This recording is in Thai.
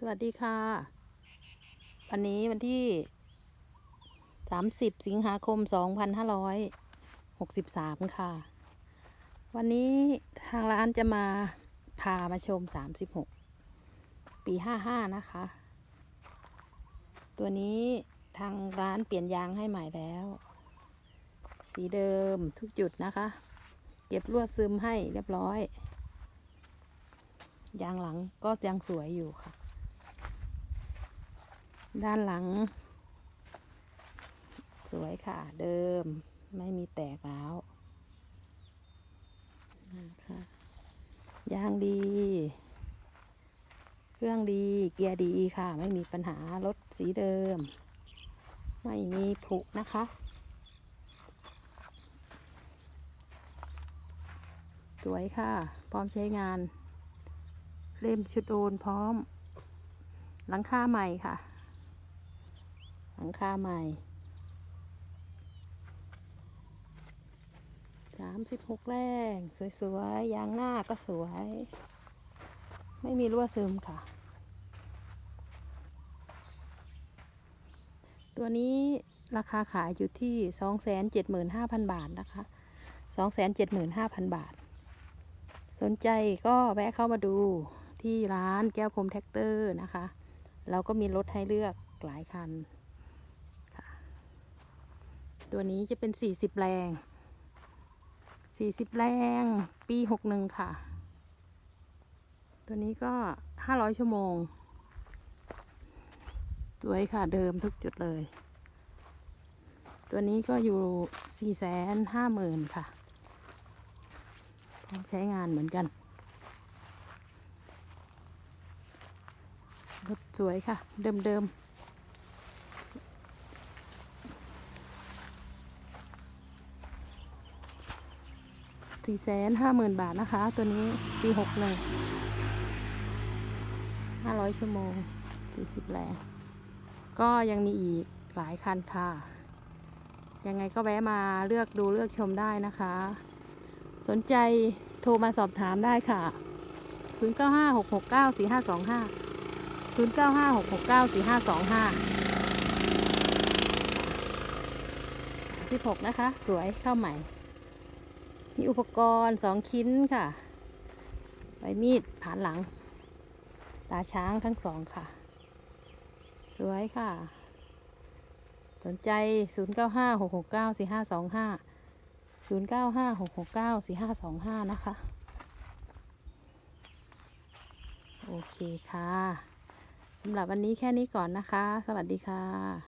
สวัสดีค่ะ วันนี้วันที่ 30 สิงหาคม 2563 ค่ะ วันนี้ทางร้านจะมาพามาชม 36 ปี 55 นะคะ ตัวนี้ทางร้านเปลี่ยนยางให้ใหม่แล้ว สีเดิมทุกจุดนะคะ เก็บลวซึมให้เรียบร้อยยางหลังก็ยังสวยอยู่ค่ะ ด้านหลัง สวยค่ะเดิมไม่มีแตกแล้วนะคะยางดี เครื่องดีเกียร์ดีค่ะ ไม่มีปัญหารถสีเดิม ไม่มีผุนะคะสวยค่ะ พร้อมใช้งาน เล่มชุดโอนพร้อม หลังคาใหม่ค่ะ งคาใหม่สามสิบหกแรงสวยๆ ยางหน้าก็สวย ไม่มีรั่วซึมค่ะ ตัวนี้ราคาขายอยู่ที่สองแสนเจ็ดหมื่นห้าพันบาทนะคะสองแสนเจ็ดหมื่นห้าพันบาท สนใจก็แวะเข้ามาดูที่ร้านแก้วพรมแท็กเตอร์นะคะ เราก็มีรถให้เลือกหลายคัน ตัวนี้จะเป็น 40 แรง 40 แรง ปี 61 ค่ะ ตัวนี้ก็ 500 ชั่วโมง สวยค่ะเดิมทุกจุดเลย ตัวนี้ก็อยู่ 450,000 ค่ะพร้อมใช้งานเหมือนกันรถสวยค่ะ เดิมเสี่แสนห้าหมื่นบาทนะคะ ตัวนี้ปีหกหนึ่งห้าร้อยชั่วโมงสี่สิบแรงก็ยังมีอีกหลายคันค่ะ ยังไงก็แวะมาเลือกดูเลือกชมได้นะคะ สนใจโทรมาสอบถามได้ค่ะ 0 9 5 6 6 9 4 5 2 5 0 9 5 6 6 9 4 5 2 5 16 นะคะ สวยเข้าใหม่ มีอุปกรณ์สองชิ้นค่ะ ใบมีดผ่านหลัง ตาช้างทั้งสองค่ะ สวยค่ะ สนใจ 0 9 5 6 6 9 4 5 2 5 0 9 5 6 6 9 4 5 2 5 นะคะ โอเคค่ะสำหรับวันนี้แค่นี้ก่อนนะคะ สวัสดีค่ะ